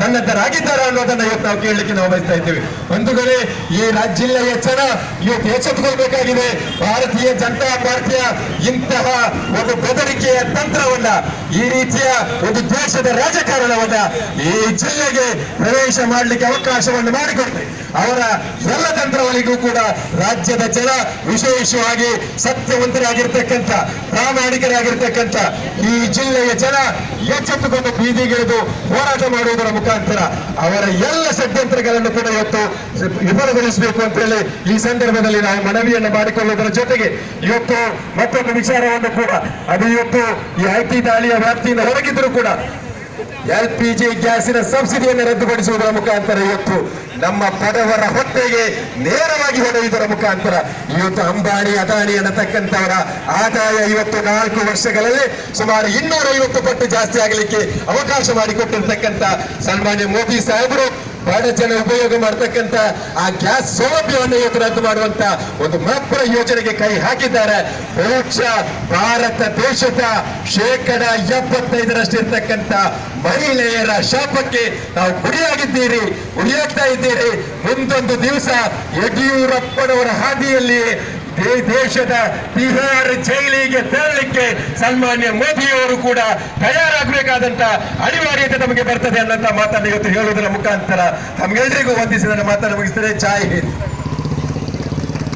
ಸನ್ನದ್ಧರಾಗಿದ್ದಾರೆ ಅನ್ನೋದನ್ನ ಇವತ್ತು ನಾವು ಕೇಳಲಿಕ್ಕೆ ನಾವು ಬಯಸ್ತಾ ಇದ್ದೇವೆ. ಒಂದು ಕಡೆ ಈ ಜಿಲ್ಲೆಯ ಜನ ಇವತ್ತು ಎಚ್ಚೆತ್ತುಕೊಳ್ಬೇಕಾಗಿದೆ ಭಾರತೀಯ ಜನತಾ ಪಾರ್ಟಿಯ ಇಂತಹ ಒಂದು ಬೆದರಿಕೆಯ ತಂತ್ರವನ್ನ, ಈ ರೀತಿಯ ಒಂದು ದ್ವೇಷದ ರಾಜಕಾರಣವನ್ನ ಈ ಜಿಲ್ಲೆಗೆ ಪ್ರವೇಶ ಮಾಡಲಿಕ್ಕೆ ಅವಕಾಶವನ್ನು ಮಾಡಿಕೊಡ್ತೇವೆ ಅವರ ಎಲ್ಲ ತಂತ್ರಗಳಿಗೂ ಕೂಡ ರಾಜ್ಯದ ಜನ ವಿಶೇಷವಾಗಿ ಸತ್ಯವಂತರಾಗಿರ್ತಕ್ಕಂಥ, ಪ್ರಾಮಾಣಿಕರಾಗಿರ್ತಕ್ಕಂಥ ಈ ಜಿಲ್ಲೆಯ ಜನ ಎಚ್ಚೆತ್ತುಕೊಂಡು ಬೀದಿಗಿಳಿದು ಹೋರಾಟ ಮಾಡುವುದರ ಮುಖಾಂತರ ಅವರ ಎಲ್ಲ ಷಡ್ಯಂತ್ರಗಳನ್ನು ಕೂಡ ಇವತ್ತು ವಿಫಲಗೊಳಿಸಬೇಕು ಅಂತ ಹೇಳಿ ಈ ಸಂದರ್ಭದಲ್ಲಿ ನಾವು ಮನವಿಯನ್ನು ಮಾಡಿಕೊಳ್ಳುವುದರ ಜೊತೆಗೆ ಇವತ್ತು ಮತ್ತೊಂದು ವಿಚಾರವನ್ನು ಕೂಡ ಅದು ಇವತ್ತು ಈ ಐಟಿ ದಾಳಿಯ ವ್ಯಾಪ್ತಿಯಿಂದ ಹೊರಗಿದ್ರು ಕೂಡ ಎಲ್ ಪಿ ಜಿ ಗ್ಯಾಸಿನ ಸಬ್ಸಿಡಿಯನ್ನು ರದ್ದುಪಡಿಸುವುದರ ಮುಖಾಂತರ ಇವತ್ತು ನಮ್ಮ ಪದವರ ಹೊಟ್ಟೆಗೆ ನೇರವಾಗಿ ಹೊಡೆಯುವುದರ ಮುಖಾಂತರ ಇವತ್ತು ಅಂಬಾನಿ, ಅದಾನಿ ಅನ್ನತಕ್ಕಂಥವರ ಆದಾಯ ಇವತ್ತು ನಾಲ್ಕು ವರ್ಷಗಳಲ್ಲಿ ಸುಮಾರು ಇನ್ನೂರ ಐವತ್ತು ಪಟ್ಟು ಜಾಸ್ತಿ ಆಗಲಿಕ್ಕೆ ಅವಕಾಶ ಮಾಡಿಕೊಟ್ಟಿರ್ತಕ್ಕಂಥ ಸನ್ಮಾನ್ಯ ಮೋದಿ ಸಾಹೇಬರು. ಬಡ ಜನ ಉಪಯೋಗ ಮಾಡತಕ್ಕಂತ ಆ ಗ್ಯಾಸ್ ಸೌಲಭ್ಯವನ್ನು ಇವತ್ತು ರದ್ದು ಮಾಡುವಂತ ಒಂದು ಮಹತ್ವದ ಯೋಜನೆಗೆ ಕೈ ಹಾಕಿದ್ದಾರೆ. ಬಹುಶಃ ಭಾರತ ದೇಶದ ಶೇಕಡ ಎಪ್ಪತ್ತೈದರಷ್ಟು ಇರ್ತಕ್ಕಂಥ ಮಹಿಳೆಯರ ಶಾಪಕ್ಕೆ ನಾವು ಗುರಿಯಾಗಿದ್ದೀರಿ, ಗುರಿಯಾಗ್ತಾ ಇದ್ದೀರಿ. ಮುಂದೊಂದು ದಿವಸ ಯಡಿಯೂರಪ್ಪನವರ ಹಾದಿಯಲ್ಲಿ ದೇಶದ ಬಿಹಾರ ಜೈಲಿಗೆ ತೆರಳಲಿಕ್ಕೆ ಸನ್ಮಾನ್ಯ ಮೋದಿಯವರು ಕೂಡ ತಯಾರಾಗಬೇಕಾದಂತ ಅನಿವಾರ್ಯತೆ ನಮಗೆ ಬರ್ತದೆ ಅನ್ನಂತ ಮಾತನ್ನು ಇವತ್ತು ಹೇಳುವುದರ ಮುಖಾಂತರ ನಮಗೆಲ್ಲರಿಗೂ ವಂದಿಸಿದ ಮಾತನ್ನು ಮುಗಿಸಿದರೆ ಚಾಯ್ ಹಿಂದ್.